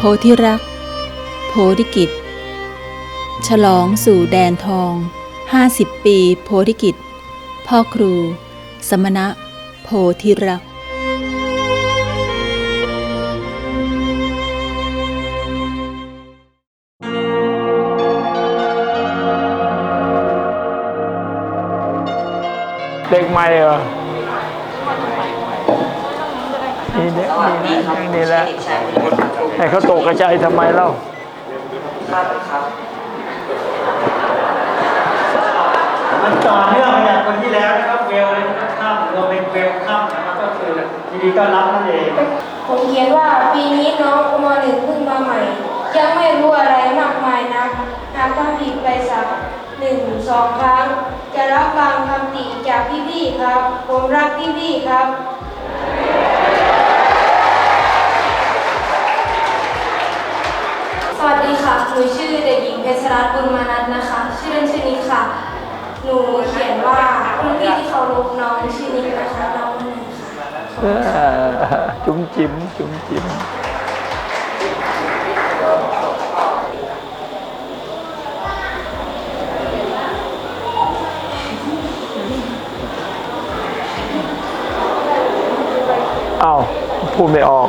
โพธิรัก โพธิกิจ ฉลองสู่แดนทอง 50 ปี โพธิกิจ พ่อครู สมณะ โพธิรัก เด็กใหม่เหรอ นี่เนี่ยนี่นะอย่างนี้แหละให้เขาตกกระจายทำไมเล่ามันต่อเนื่องมาจากคนที่แล้วนะครับเวลข้ามรวมเป็นเวลข้ามนะครับก็คือยินดีต้อนรับนั่นเองผมเขียนว่าปีนี้น้องมหนึ่งเพิ่งมาใหม่ ยังไม่รู้อะไรมากมายนักหากทำผิดไปสักหนึ่งสองครั้ง จะรับฟังคำติจากพี่ๆครับ ผมรักพี่ๆครับ สวัสดีค่ะ หนูชื่อเด็กหญิงเพชรรัตน์บุญมานัทนะคะ ชื่อเล่นชื่อนิกค่ะ หนูเขียนว่ารุ่นพี่ที่เคารพน้องชื่อนิกนะคะน้องมหนึ่งค่ะเออจุ๋มจิ๋มจุ๋มจิ๋มอ้าวพูดไม่ออก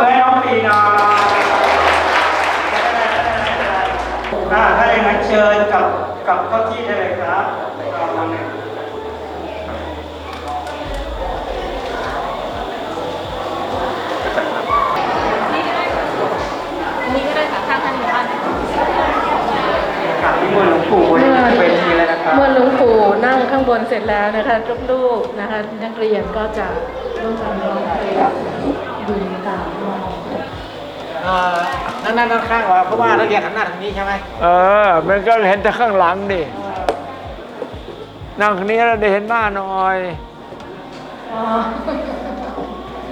ให้น้องปีนาอ่าถ้าอย่างนั้นเชิญกับกับเข้าที่ได้เลยครับเอามาหนึ่ง อันนี้ก็ได้ค่ะข้างท่านหมู่บ้าน กราบที่มือหลวงปู่บนเวทีเลยนะครับ เมื่อหลวงปู่นั่งข้างบนเสร็จแล้วนะคะลูกๆนะคะ นัก เรียนก็จะร่วมกันร้องเพลงดูตามเอ่อนั่งนั่งข้างๆว่าเพราะว่านักเรียนหันหน้าทางนี้ใช่ไหมเออ มันก็เห็นแต่ข้างหลังดิ นั่งคนนี้เราได้เห็นหน้าหน่อย อ๋อ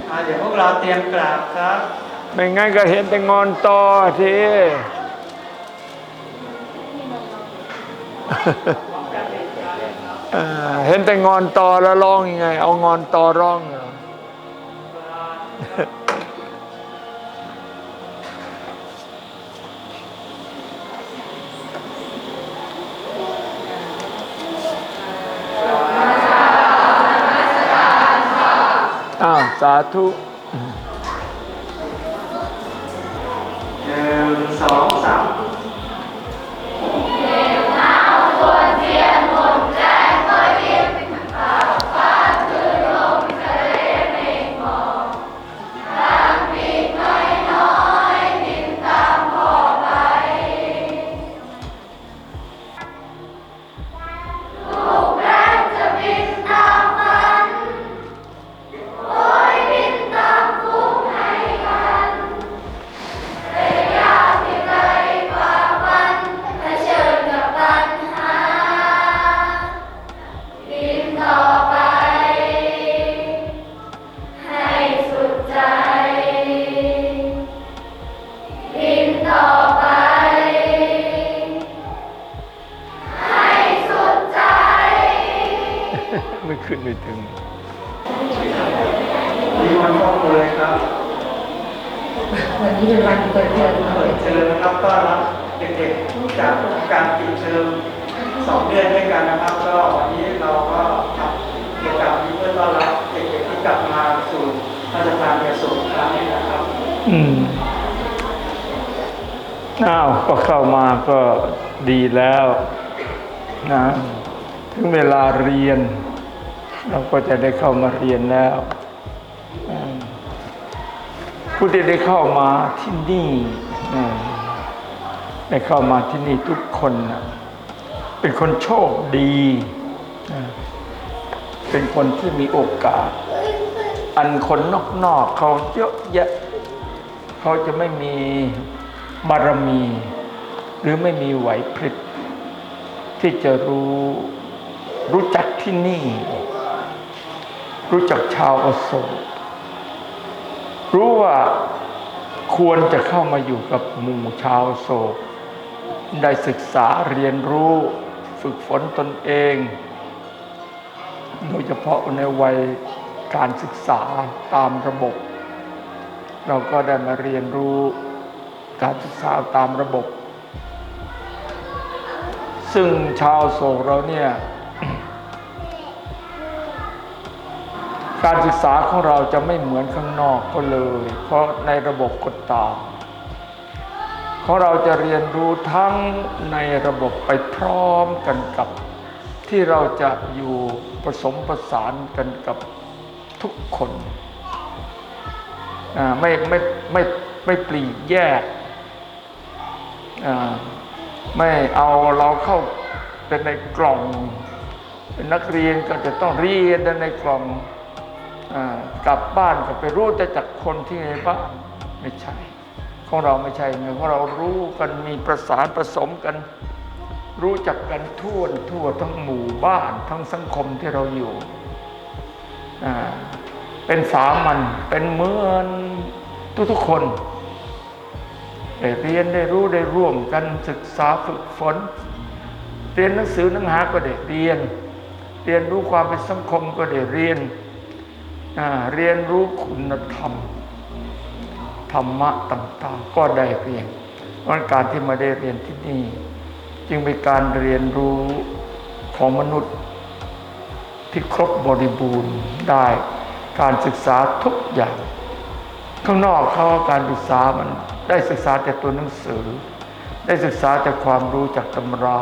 อ่าเดี๋ยวพวกเราเตรียมกราบครับ ไม่งั้นก็เห็นแต่งอนตอที เห็นแต่งอนตอแล้วร้องยังไง เอางอนตอร้องเหรออ้าวสาธุหนึ่งสองสาม จากการปิดเทอมสองเดือนด้วยกันนะครับ ก็วันนี้เราก็ทำกิจกรรมนี้เพื่อต้อนรับเด็กๆที่กลับมาสู่ราชทานเยสุครั้งนี้นะครับ อืมอ้าวก็เข้ามาก็ดีแล้วนะถึงเวลาเรียน เราก็จะได้เข้ามาเรียนแล้วผู้ที่ได้เข้ามาที่นี่นะ ได้เข้ามาที่นี่ทุกคนนะเป็นคนโชคดี เป็นคนที่มีโอกาส อันคนนอกๆเขาเยอะแยะเขาจะไม่มีบารมี หรือไม่มีไหวพริบที่จะรู้รู้จักที่นี่ รู้จักชาวอโศกรู้ว่าควรจะเข้ามาอยู่กับหมู่ชาวโศก ได้ศึกษาเรียนรู้ฝึกฝนตนเอง โดยเฉพาะในวัยการศึกษาตามระบบ เราก็ได้มาเรียนรู้การศึกษาตามระบบ ซึ่งชาวโศกเราเนี่ยการศึกษาของเราจะไม่เหมือนข้างนอกก็เลย เพราะในระบบกฎตาม ของเราจะเรียนรู้ทั้งในระบบไปพร้อมกันกับ ที่เราจะอยู่ผสมประสานกันกับทุกคนอ่ไม่ไม่ไม่ไม่ปลีกแยกไม่เอาเราเข้าเป็นในกล่องเป็นนักเรียนก็จะต้องเรียนในกล่องอกลับบ้านก็ไปรู้แต่จากคนที่ในบ้านไม่ใช่ ของเราไม่ใช่เงินของเรารู้กันมีประสานผสมกัน รู้จักกันทั่วทั่วทั้งหมู่บ้านทั้งสังคมที่เราอยู่ เป็นสามัญเป็นเหมือนทุกๆคนได้เรียนได้รู้ได้ร่วมกันศึกษาฝึกฝน เรียนหนังสือหนังหาก็ได้เรียน เรียนรู้ความเป็นสังคมก็ได้เรียน เรียนรู้คุณธรรม ธรรมะต่าง ๆ ก็ได้เรียนเพราะการที่มาได้เรียนที่นี่ จึงเป็นการเรียนรู้ของมนุษย์ที่ครบบริบูรณ์ได้การศึกษาทุกอย่าง ข้างนอกเขาการศึกษามันได้ศึกษาแต่ตัวหนังสือ ได้ศึกษาแต่ความรู้จากตำรา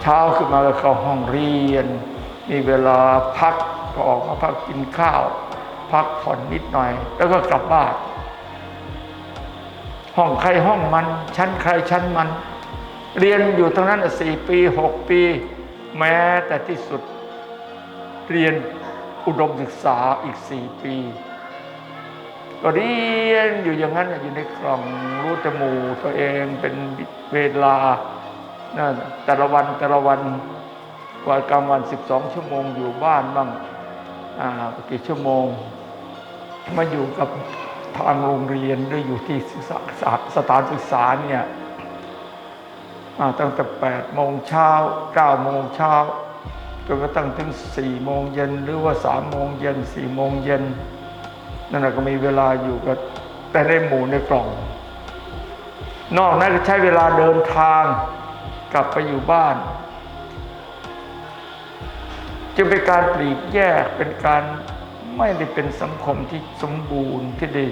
เช้าขึ้นมาก็เข้าห้องเรียน มีเวลาพักก็ออกมาพักกินข้าว พักผ่อนนิดหน่อย แล้วก็กลับบ้านห้องใครห้องมัน ชั้นใครชั้นมัน เรียนอยู่ตรงนั้นสี่ปีหกปี แม้แต่ที่สุด เรียนอุดมศึกษาอีกสี่ปี ก็เรียนอยู่อย่างนั้นอยู่ในกล่องรู้จมูกตัวเองเป็นเวลานะแต่ละวันแต่ละวันกว่ากลางวัน 12 ชั่วโมงอยู่บ้านบ้างอ่ากี่ชั่วโมง มาอยู่กับทางโรงเรียนหรืออยู่ที่สถานศึกษาเนี่ยตั้งแต่8โมงเช้า9โมงเช้าจนกระทั่งถึง4โมงเย็นหรือว่า3โมงเย็น4โมงเย็นนั่นก็มีเวลาอยู่กับแต่ในหมู่ในกล่อง นอกนั้นก็ใช้เวลาเดินทางกลับไปอยู่บ้านจึงเป็นการปลีกแยกเป็นการ ไม่ได้เป็นสังคมที่สมบูรณ์ที่ได้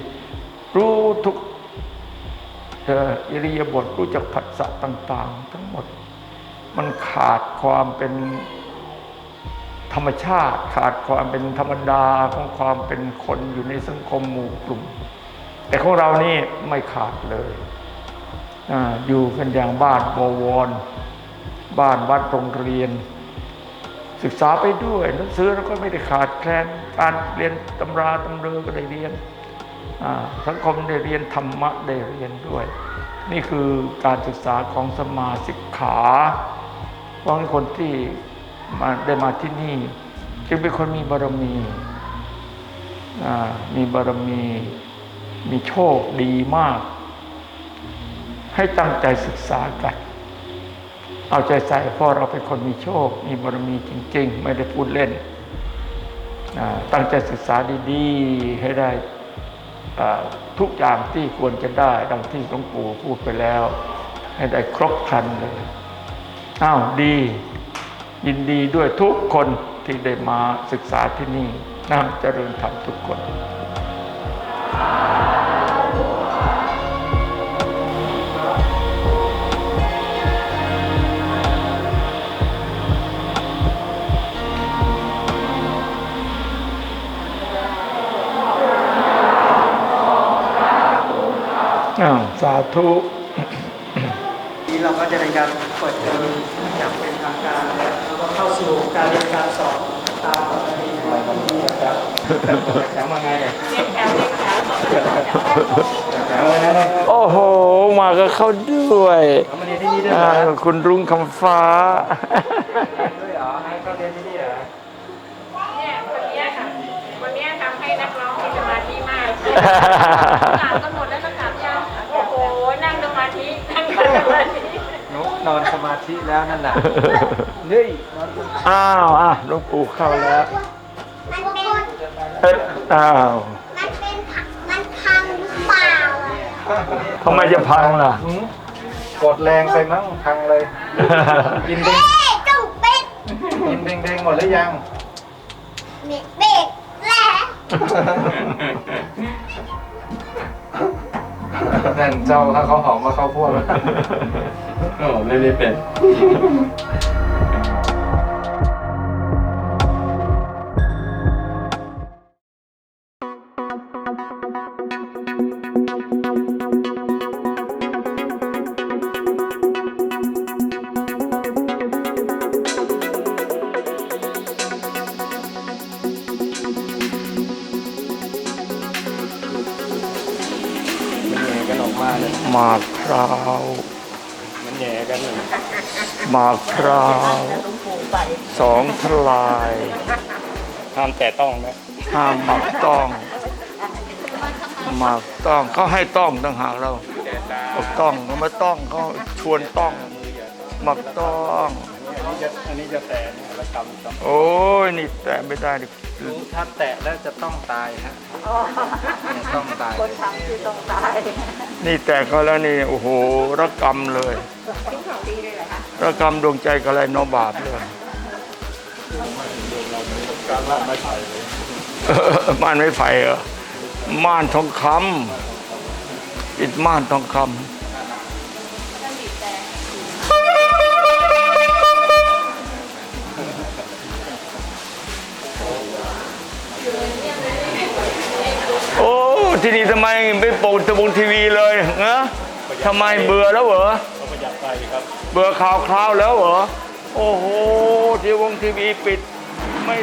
รู้ทุกเอ่ออิริยาบถรู้จักผัสสะต่าง ๆ ทั้งหมด มันขาดความเป็นธรรมชาติขาดความเป็นธรรมดาของความเป็นคนอยู่ในสังคมหมู่กลุ่ม แต่ของเรานี่ไม่ขาดเลยอาอยู่กันอย่างบ้านบวร บ้านวัดโรงเรียน ศึกษาไปด้วยหนังสือเราก็ไม่ได้ขาดแคลนการเรียนตำราตำเรือก็ได้เรียนสังคมได้เรียนธรรมะได้เรียนด้วย นี่คือการศึกษาของสมาสิกขา เพราะคนที่มาได้มาที่นี่ จึงเป็นคนมีบารมีมีบารมีมีโชคดีมาก ให้ตั้งใจศึกษากัน เอาใจใส่เพราะเราเป็นคนมีโชค มีบารมีจริง ๆ ไม่ได้พูดเล่น ตั้งใจศึกษาดีๆ ให้ได้ทุกอย่างที่ควรจะได้ ดังที่หลวงปู่พูดไปแล้ว ให้ได้ครบครันเลยอ้าวดี ยินดีด้วยทุกคนที่ได้มาศึกษาที่นี่นะเจริญธรรมทุกคน อ้าวสาธุนี้เราก็จะเป็นการเปิดเทอมอย่างเป็นทางการแล้วก็เข้าสู่การเรียนการสอนตามปกติของที่นี่ครับแข็งมาไงเนี่ยเรียกแถวเรียกแถวโอ้โห มาก็เข้าด้วยเอามาเรียนที่นี่ด้วยอ่าเหรอคุณรุ่งคำฟ้าด้วยเหรอให้เขาเรียนที่นี่เหรอเนี่ยวันเนี้ยค่ะวันเนี้ยทำให้นักร้องมีสมาธิมาก นั่งสมาธินุกนอนสมาธิแล้วนั่นน่ะเฮ้ยนอนอ้าวอะหลวงปู่เข้าแล้วมันเป็นเอ้ยอ้าวมันเป็นผักมันพังหรือเปล่าอะทำไมจะพังล่ะ หืมกดแรงไปมั้งพังเลย กินเด้งเอ๊ะจุกเป็ดกินเด้งๆหมดหรือยัง เบ็ดเบ็ดแล้ว นั่นเจ้าถ้าเขาหอมมาเข้าพวกโอ้ไม่ได้เป็น มาเลยหมากพร้าวมันแย่กันเลยหมากพร้าวสองทลายห้ามแต่ต้องนะห้ามหมักต้องหมักต้องเขาให้ต้องต่างหากเราบอกต้องเขาไม่ต้องเขาชวนต้องหมักต้องอันนี้จะอันนี้จะแต่เนี่ยแล้วกำต้องโอ้ยนี่แต่ไม่ได้ดิ ถ้าแตะแล้วจะต้องตายฮะต้องตายนี่แต่เขาแล้วนี่โอ้โหระกรรมเลยระกรรมดวงใจก็อะไรนอบาปเลยการละไม่ใช่เออม่านไม่ไผ่เหรอม่านทองคำปิดม่านทองคำ ที่นี่ทำไมไม่โปรตะบงทีวีเลยเนะทำไมเบื่อแล้วเหรอประหยัดไปครับ เบื่อข่าวคราวแล้วเหรอ โอ้โห ทีวงทีวีปิด ไม่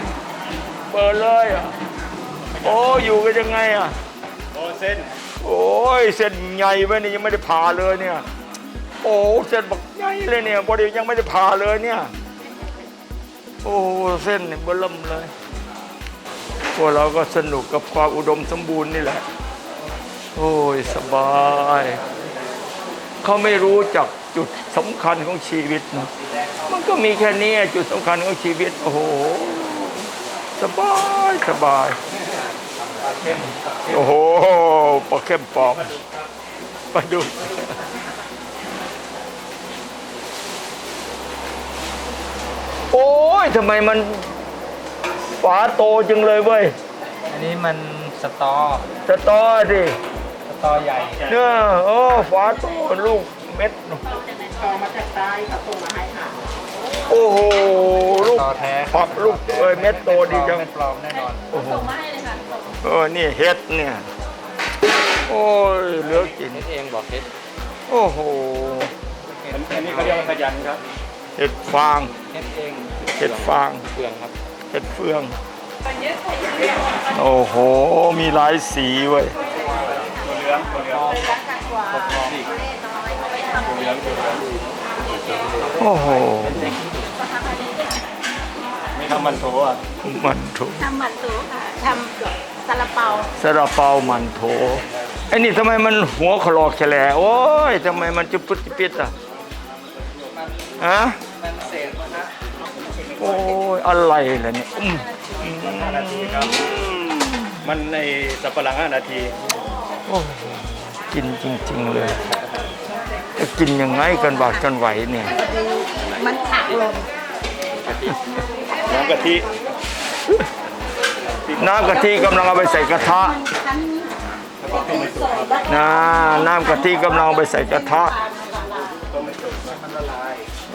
เปิดเลยอะ โอ้อยู่กันยังไงอะ โอ้เส้น โอ้ยเส้นใหญ่ไว้นี่ยังไม่ได้ผ่าเลยเนี่ย โอ้เส้นบักใหญ่เลยเนี่ยบริยังไม่ได้ผ่าเลยเนี่ย โอ้เส้นเนี่ยเบิ่มเลยพวกเราก็สนุกกับความอุดมสมบูรณ์นี่แหละ โอ้ยสบาย เขาไม่รู้จักจุดสำคัญของชีวิตนะมันก็มีแค่นี้จุดสำคัญของชีวิต โอ้โห สบายสบาย โอ้โหปลาเข้มปลอมปลาดุกโอ้ยทำไมมันฝาโตจังเลยเว้ย อันนี้มันสตอจะต่อดิส ตอใหญ่เนี่ยโอ้ฝาโตลูกเม็ดโอ้โห ลูกสตอแท้ปักลูกเอ้ยเม็ดโตดีจังไม่ปลอมแน่นอนส่งมาให้เลยค่ะเออ นี่เห็ดเนี่ย โอ้ยเหลือกิน เองบอกเฮ็ดโอ้โห อันนี้เขาเรียกว่าขยันครับเห็ดฟาง เฮ็ดเองเห็ดฟาง เปลืองครับ เห็ดเฟือง โอ้โห มีหลายสีเว้ยเห ลืองตัวเลืองตัวทองตัวเหลืองตัวเหลืองโอ้โห ไม่ทำมันโถอะมันโถทำมันตูค่ะทำซาลาเปาสระเปามันโถไอ้นี่ทำไมมันหัวขลอกแฉลโอ้ยทำไมมันจุดปุดจุดปิดอะฮะโอ้ยอะไรล่ะเนี่ยนาทีครับมันในสับปะหลังห้านาที โอ้โหกินจริง ๆ เลยจะกินยังไงกันบากกันไหวเนี่ยน้ำกะทิ น้ำกะทิกำลังเอาไปใส่กระทะนะน้ำกะทิกำลังเอาไปใส่กระทะ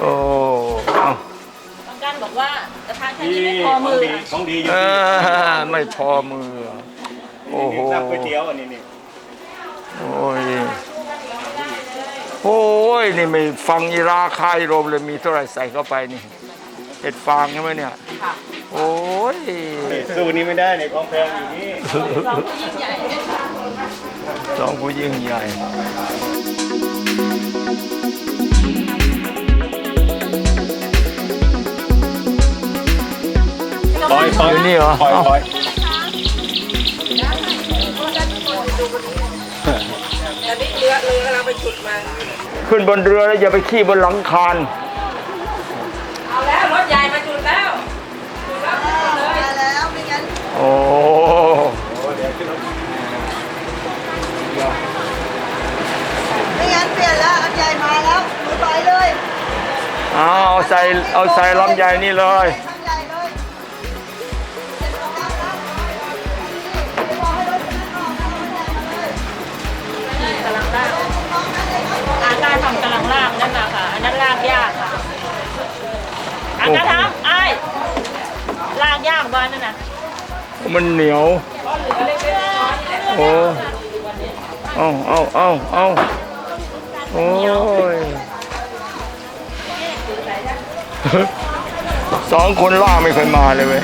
โอ้เอาบางการบอกว่ากระทะแค่นี้ไม่พอมือค่ะของดีอยู่เอที่อไม่พอมือ โอ้โหน้ำก๋วยเตี๋ยวอันนี้นี่ โอ้ยโอ้ยนี่ไม่ฟังอีราคายรมเลยมีเท่าไหร่ใส่เข้าไปนี่เห็ดฟางใช่ไหมเนี่ยโอ้ยสู้นี้ไม่ได้ในของแพงอยู่นี่ลองที่ยิ่งใหญ่สองผู้ยิ่งใหญ่ปล่อยปล่อย อยู่นี่เหรอปล่อยปล่อยขึ้นบนเรือแล้วอย่าไปขี้บนหลังคานเอาแล้วรถใหญ่มาจุดแล้วจุดแล้วจุดเลยแล้วไม่งั้นโอ้ไม่งั้นเปลี่ยนแล้วอันใหญ่มาแล้วหนูไปเลยเอาเอาใส่เอาใส่ลำใหญ่นี่เลยทำใหญ่เลยาการทำกำลังลากนั่นนะค่ะ อันนั้นลากยากค่ะอากาทำไอ้ายลากยากบ้านนั่นนะมันเหนียว โอ้เอาเอาเอาเอาโอ้ย สองคนล่าไม่เคยมาเลยเว้ย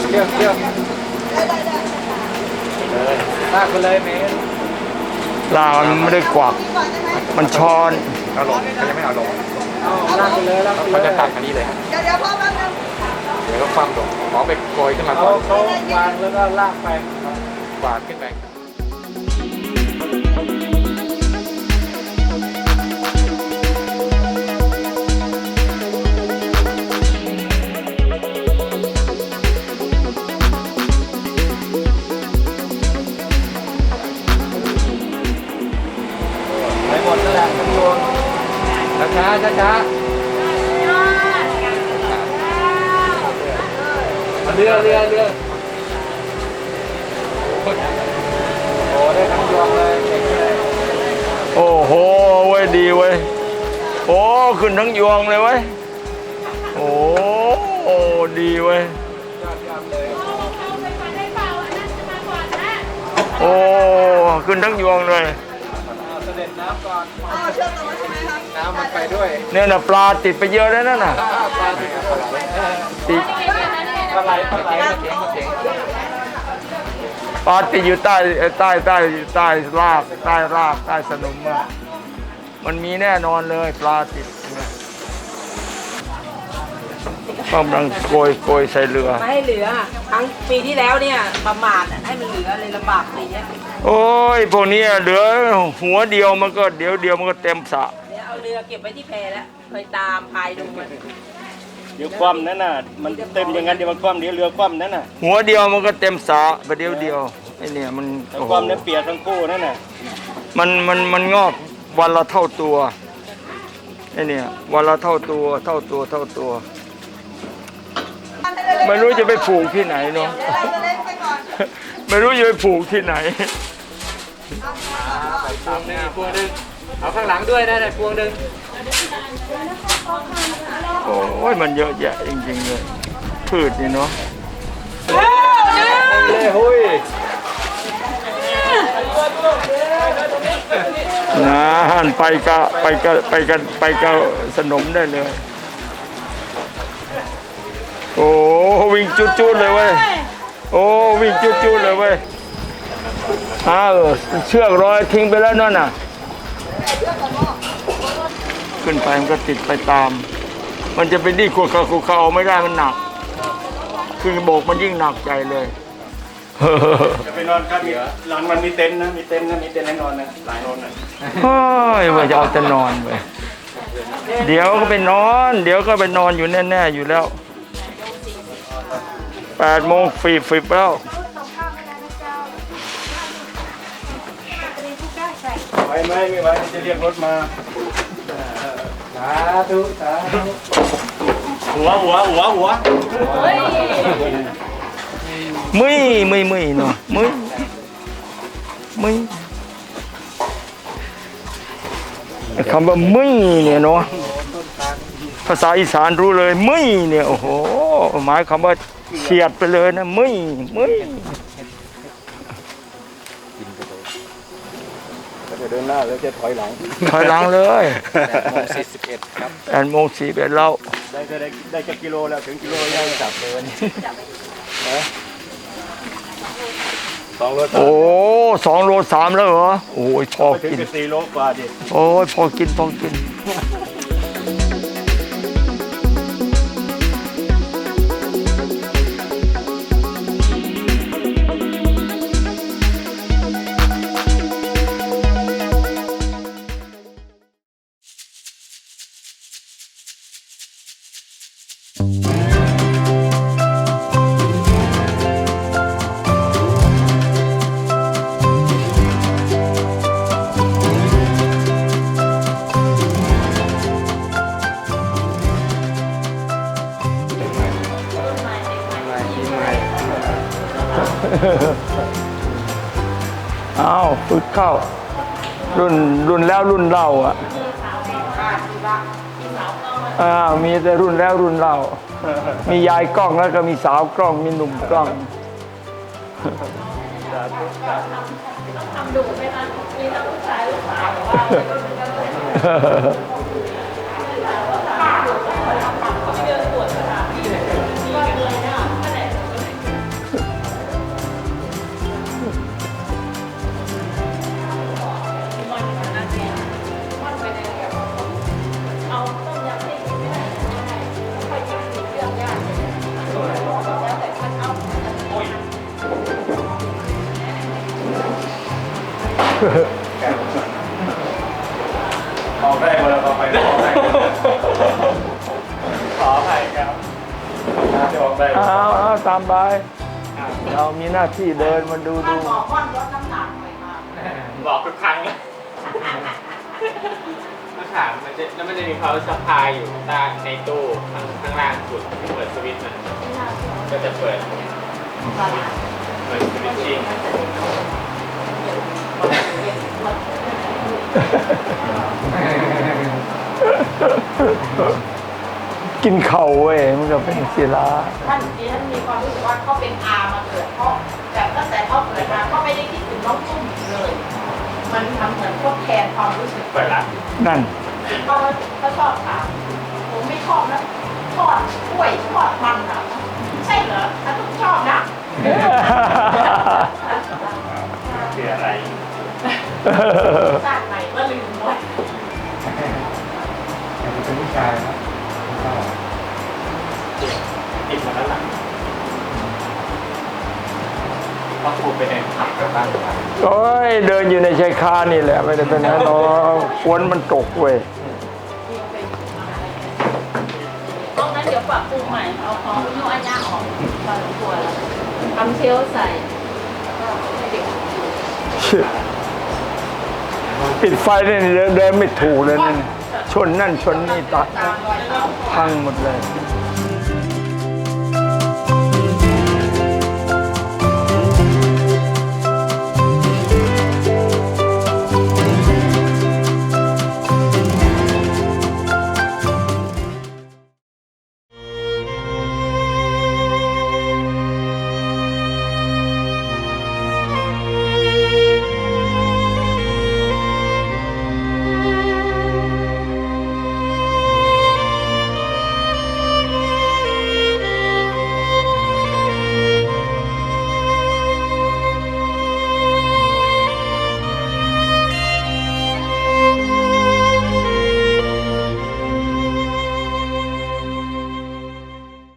เชือกเชือกเชือกลากไปเลยเมนล่ามันไม่ได้กวัก มันช้อนเอาลงเขายังไม่เอาลงลากไปเลยลากไปเลยเขาจะตัดอันนี้เลยเดี๋ยวเดี๋ยวพ่อแป๊บนึงเดี๋ยวก็คว่ำลงขอไปโกยขึ้นมาก่อนเขาวางแล้วก็ลากไป กวาดขึ้นไปไป ช้าช้าช้าเรือเรือเรือโอ้ได้ทั้งยวงเลยเก่งเลยโอ้โหเว้ยดีเว้ยโอ้ขึ้นทั้งยวงเลยเว้ยโอ้โอ้ดีเว้ยโอ้ขึ้นทั้งยวงเลยเอาเสด็จน้ำก่อน น้ำมันไปด้วยเนี่ยนะปลาติดไปเยอะแล้วนั่นน่ะปลาติดปลาไหลติดปลาไหลปลาไหลมาเถียงมาเถียงปลาติดอยู่ใต้เอ่อใต้ใต้ใต้รากใต้รากใต้สนมอะมันมีแน่นอนเลยปลาติดเห็นไหมกำลังโกยโกยใส่เรือไม่ให้เหลือครั้งปีที่แล้วเนี่ยประมาทอะให้มันเหลือเลยลำบากปีเนี้ยโอ้ยพวกนี้เหลือหัวเดียวมันก็เดี๋ยวเดียวมันก็เต็มสระ เนี่ยเอาเรือเก็บไว้ที่แพแล้วเคยตามพายดูมันเดี๋ยวคว่ำนั่นน่ะ มันเต็มอย่างนั้นเดี๋ยวมันคว่ำเดี๋ยวเรือคว่ำนั่นน่ะหัวเดียวมันก็เต็มสระประเดี๋ยวเดียวไอ้เนี่ยมันถ้าโอ้คโหว่ำเนี่ยเปียกทั้งคู่นั่นน่ะมันมันมันงอกวันละเท่าตัวไอ้เนี่ยวันละเท่าตัวเท่าตัวเท่าตัว ไม่รู้จะไปผูกที่ไหนเนาะเดี๋ยวเราจะเล่นไปก่อนไม่รู้จะไปผูกที่ไหน พวงนึงพวงนึง เอาข้างหลังด้วยนะได้พวงนึงโอ้ยมันเยอะแยะจริงๆเลยพืชนี่เนาะเลยหุยนานไปกะไปกะไปกันไปกะสนมได้เลย โอ้วิ่งจุดๆเลยเว้ยโอ้วิ่งจุดๆเลยเว้ยอ้าวเชือกร้อยทิ้งไปแล้วนั่นน่ะ ขึ้นไปมันก็ติดไปตาม มันจะไปดิ้นขวดเขาขวดเขาเอาไม่ได้มันหนักขึ้นโบกมันยิ่งหนักใจเลยจะไปนอนครับมีหลังมันมีเต็นท์นะมีเต็นท์นะมีเต็นท์ให้นอนนะหลายนอนนะเฮ้ยว่าจะเอาแต่นอนไปเดี๋ยวก็ไปนอน เดี๋ยวก็ไปนอนอยู่แน่ๆอยู่แล้วแปดโมงฟีบฟีบแล้วไว้ไหมไม่ไว้จะเรียกรถมา สาธุสาธุหัวหัวหัวหัวมึยมึยมึยเนาะมึยมึยคำว่ามึยเนี่ยเนาะภาษาอีสานรู้เลยมึยเนี่ยโอ้โหหมายคำว่าเฉียดไปเลยนะมึยมึย เดินหน้าแล้วจะถอยหลังถอยหลังเลยโมงสี่สิบเอ็ดครับแอนโมงสี่เอ็ดแล้วได้ได้ได้ได้จะกิโลแล้วถึงกิโลยังจับเลยนะสองโลโอ้สองโลสามแล้วเหรอโอ้ยพอไปถึงกินกับสี่โลกว่าดิโอ้ยพอกินพอกิน รุ่นแล้วรุ่นเล่าอะอ่ามีแต่รุ่นแล้วรุ่นเล่า มียายกล้องแล้วก็มีสาวกล้องมีหนุ่มกล้องทำดุไหมคะมีทั้งลูกชายลูกสาวหรือว่า ออกได้เวลาต่อไปออกได้ขออภัยครับจะออกได้อ้าวอ้าวตามไปเรามีหน้าที่เดินมาดูดูบอกว่าลดน้ำหนักหน่อยค่ะบอกทุกครั้งเลยมะขามมันจะแล้วมันจะมีเขาสะพายอยู่ใต้ในตู้ข้างข้างล่างสุดเปิดสวิตช์มันก็จะเปิดเปิดสวิตชิ่ง กินเข่าเว้ยมันก็เป็นศิลาท่านดิฉันมีความรู้สึกว่าเขาเป็นอามาเกิดเพราะแบบตั้งแต่เขาเกิดมาก็ไม่ได้คิดถึงน้องจุ้มเลย มันทำเหมือนทดแทนความรู้สึกเปิดละนั่น เขาเขาชอบถามผม คานี่แหละไม่ได้เป็นนั้นหรอกฝนมันตกเว้ยตรงนั้นเดี๋ยวปรับปรุงใหม่ เอาของนุ่อันยาออกพอสมควรแล้วทำเชลใส่แล้วก็ให้เด็กปิดไฟเนี่ยเดินเดินไม่ถูกเลยนั่ชนนั่นชนนี่ตัดพังหมดเลย